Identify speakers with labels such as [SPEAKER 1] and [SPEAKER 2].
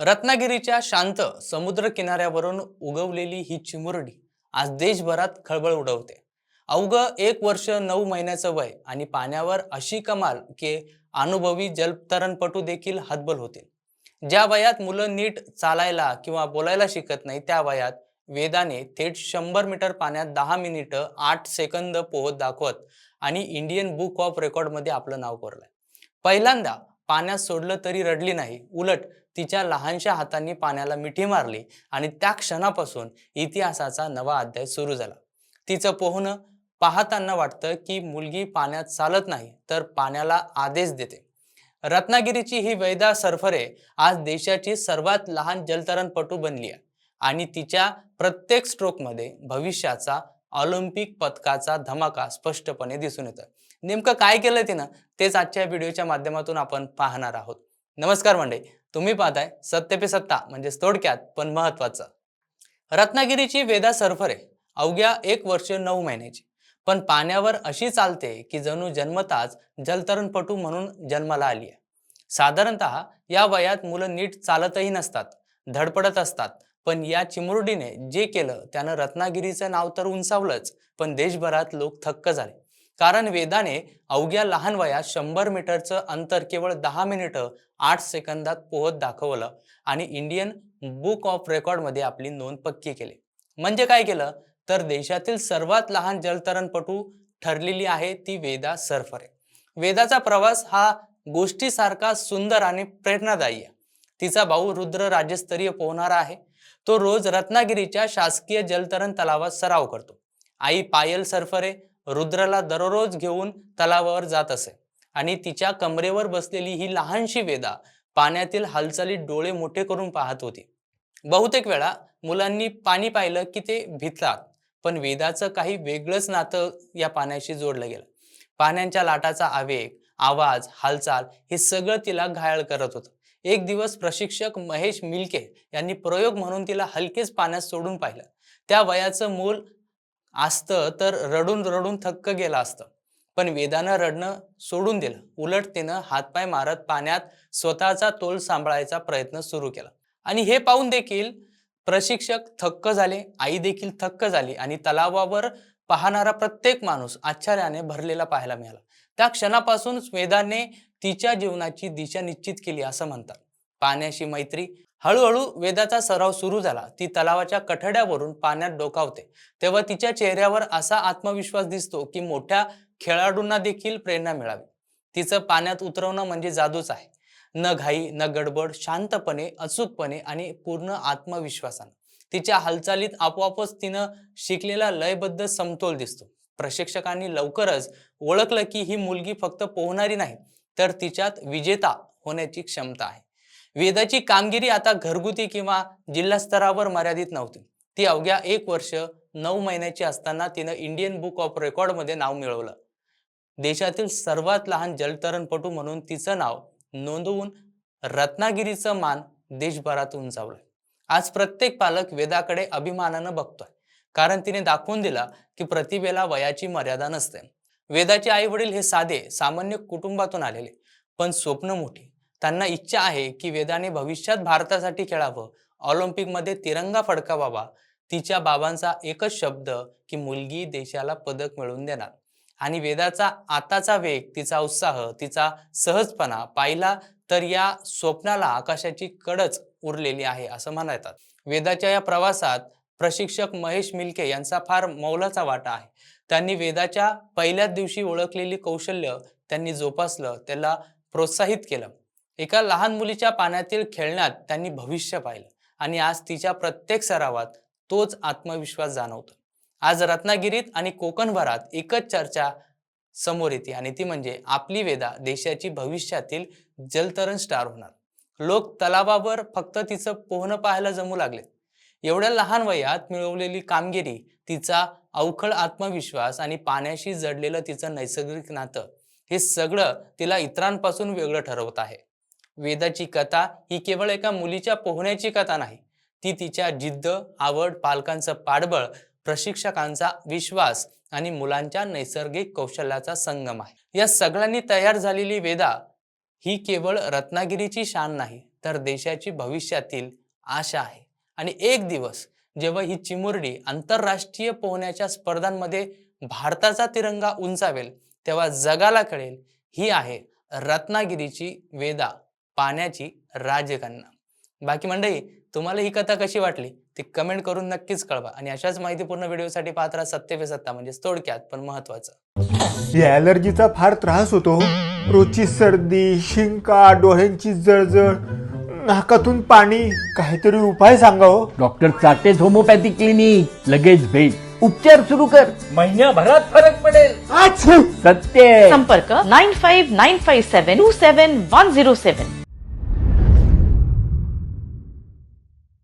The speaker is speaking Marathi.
[SPEAKER 1] रत्नागिरीच्या शांत समुद्र किनाऱ्यावरून उगवलेली ही चिमुरडी आज देशभरात खळबळ उडवते. अवघं एक वर्ष नऊ महिन्याचं वय आणि पाण्यावर अशी कमाल की अनुभवी जलतरणपटू देखील हतबल होतील. ज्या वयात मुलं नीट चालायला किंवा बोलायला शिकत नाही त्या वयात वेदाने थेट शंभर मीटर पाण्यात दहा मिनिटं आठ सेकंद पोहत दाखवत आणि इंडियन बुक ऑफ रेकॉर्डमध्ये आपलं नाव कोरलंय. पहिल्यांदा पाण्यात सोडलं तरी रडली नाही. उलट तिच्या लहानशा हातांनी पाण्याला मिठी मारली आणि त्या क्षणापासून इतिहासाचा नवा अध्याय सुरू झाला. तिचं पोहणं पाहताना वाटतं की मुलगी पाण्यात चालत नाही तर पाण्याला आदेश देते. रत्नागिरीची ही वैदा सरफरे आज देशाची सर्वात लहान जलतरणपटू बनली आहे आणि तिच्या प्रत्येक स्ट्रोकमध्ये भविष्याचा ऑलिम्पिक पदकाचा धमाका स्पष्टपणे दिसून येतं नेमकं काय केलं तिनं तेच आजच्या व्हिडिओच्या माध्यमातून आपण पाहणार आहोत. नमस्कार मंडळी तुम्ही पाहताय सत्य पे सत्ता म्हणजे थोडक्यात पण महत्वाचं रत्नागिरीची वेदा सरफरे अवघ्या एक वर्ष नऊ महिन्याची. पण पाण्यावर अशी चालते की जणू जन्मताच जलतरणपटू म्हणून जन्माला आली आहे. साधारणतः या वयात मुलं नीट चालतही नसतात धडपडत असतात. पण या चिमुरडीने जे केलं त्यानं रत्नागिरीचं नाव तर उंचावलंच पण देशभरात लोक थक्क झाले. कारण वेदाने अवघ्या लहान वयात शंभर मीटरचं अंतर केवळ दहा मिनिटं आठ सेकंदात पोहत दाखवलं आणि इंडियन बुक ऑफ रेकॉर्डमध्ये आपली नोंद पक्की केली. म्हणजे काय केलं? तर देशातील सर्वात लहान जलतरणपटू ठरलेली आहे ती वेदा सरफरे. वेदाचा प्रवास हा गोष्टीसारखा सुंदर आणि प्रेरणादायी आहे. तिचा भाऊ रुद्र राज्यस्तरीय पोहणारा आहे. तो रोज रत्नागिरीच्या शासकीय जलतरण तलावात सराव करतो. आई पायल सरफरे रुद्रला दररोज घेऊन तलावावर जात असे. आणि तिच्या कमरेवर बसलेली ही लहानशी वेदा पाण्यातील हालचालीत डोळे मोठे करून पाहत होती. बहुतेक वेळा मुलांनी पाणी पाहिलं की ते भितात पण वेदाचं काही वेगळंच नातं या पाण्याशी जोडलं गेलं. पाण्याच्या लाटाचा आवेग आवाज हालचाल हे सगळं तिला घायल करत होतं. एक दिवस प्रशिक्षक महेश मिल्के यांनी प्रयोग म्हणून तिला हलकेच पाण्यात सोडून पाहिलं. त्या वयाचं मूल असतं तर रडून रडून थक्क गेलं असतं. पण वेदानं रडणं सोडून दिलं. उलट तिनं हातपाय मारत पाण्यात स्वतःचा तोल सांभाळायचा प्रयत्न सुरू केला. आणि हे पाहून देखील प्रशिक्षक थक्क झाले आई देखील थक्क झाली आणि तलावावर पाहणारा प्रत्येक माणूस आश्चर्याने भरलेला पाहायला मिळाला. त्या क्षणापासून वेदाने तिच्या जीवनाची दिशा निश्चित केली असं म्हणतात. पाण्याशी मैत्री हळूहळू वेदाचा सराव सुरू झाला. ती तलावाच्या कठड्यावरून पाण्यात डोकावते. तेव्हा तिच्या चेहऱ्यावर असा आत्मविश्वास दिसतो की मोठ्या खेळाडूंना देखील प्रेरणा मिळावी. तिचं पाण्यात उतरवणं म्हणजे जादूच आहे. न घाई न गडबड शांतपणे अचूकपणे आणि पूर्ण आत्मविश्वासानं. तिच्या हालचालीत आपोआपच तिनं शिकलेला लयबद्ध समतोल दिसतो. प्रशिक्षकांनी लवकरच ओळखलं की ही मुलगी फक्त पोहणारी नाही तर तिच्यात विजेता होण्याची क्षमता आहे. वेदाची कामगिरी आता घरगुती किंवा जिल्हा स्तरावर मर्यादित नव्हती. ती अवघ्या एक वर्ष नऊ महिन्याची असताना तिनं इंडियन बुक ऑफ रेकॉर्डमध्ये नाव मिळवलं. देशातील सर्वात लहान जलतरणपटू म्हणून तिचं नाव नोंदवून रत्नागिरीचं मान देशभरात उंचावलं आज प्रत्येक पालक वेदाकडे अभिमानानं बघतोय. कारण तिने दाखवून दिला की प्रतिभेला वयाची मर्यादा नसते. वेदाचे आई वडील हे साधे सामान्य कुटुंबातून आलेले. पण स्वप्न मोठी. त्यांना इच्छा आहे की वेदाने भविष्यात भारतासाठी खेळावं. ऑलिम्पिकमध्ये तिरंगा फडकावावा. तिच्या बाबांचा एकच शब्द की मुलगी देशाला पदक मिळवून देणार. आणि वेदाचा आताचा वेग तिचा उत्साह तिचा सहजपणा पाहिला तर या स्वप्नाला आकाशाची कडच उरलेली आहे असं म्हणा येतात वेदाच्या या प्रवासात प्रशिक्षक महेश मिल्के यांचा फार मौलाचा वाटा आहे. त्यांनी वेदाच्या पहिल्याच दिवशी ओळखलेली कौशल्य त्यांनी जोपासलं त्याला प्रोत्साहित केलं. एका लहान मुलीच्या पाण्यातील खेळण्यात त्यांनी भविष्य पाहिलं आणि आज तिच्या प्रत्येक सरावात तोच आत्मविश्वास जाणवतो. आज रत्नागिरीत आणि कोकणभरात एकच चर्चा समोर येते आणि ती म्हणजे आपली वेदा देशाची भविष्यातील जलतरण स्टार होणार. लोक तलावावर फक्त तिचं पोहणं पाहायला जमू लागले एवढ्या लहान वयात मिळवलेली कामगिरी तिचा अवखळ आत्मविश्वास आणि पाण्याशी जडलेलं तिचं नैसर्गिक नातं हे सगळं तिला इतरांपासून वेगळं ठरवत आहे. वेदाची कथा ही केवळ एका मुलीच्या पोहण्याची कथा नाही. ती तिच्या जिद्द आवड पालकांचं पाठबळ प्रशिक्षकांचा विश्वास आणि मुलांच्या नैसर्गिक कौशल्याचा संगम आहे. या सगळ्यांनी तयार झालेली वेदा ही केवळ रत्नागिरीची शान नाही तर देशाची भविष्यातील आशा आहे. आणि एक दिवस जेव्हा ही चिमुरडी आंतरराष्ट्रीय पोहण्याच्या स्पर्धांमध्ये भारताचा तिरंगा उंचावेल तेव्हा जगाला कळेल ही आहे रत्नागिरीची वेदा. पाण्याची राजकन्या बाकी मंडळी तुम्हाला ही कथा कशी वाटली? ती कमेंट करून नक्कीच कळवा आणि अशाच माहितीपूर्ण व्हिडिओसाठी पाहत राहा सत्य पे सत्ता म्हणजे थोडक्यात पण महत्वाचं
[SPEAKER 2] या ॲलर्जीचा फार त्रास होतो हो. रोजची सर्दी शिंका डोळ्यांची जळजळ नाकातून पाणी काहीतरी उपाय सांगा हो.
[SPEAKER 3] डॉक्टर चाटेज होमोपॅथी क्लिनिक लगेच भेट. उपचार सुरू कर. महिन्याभरात फरक पडेल! सत्य.
[SPEAKER 4] संपर्क nine five nine five seven two seven one zero seven.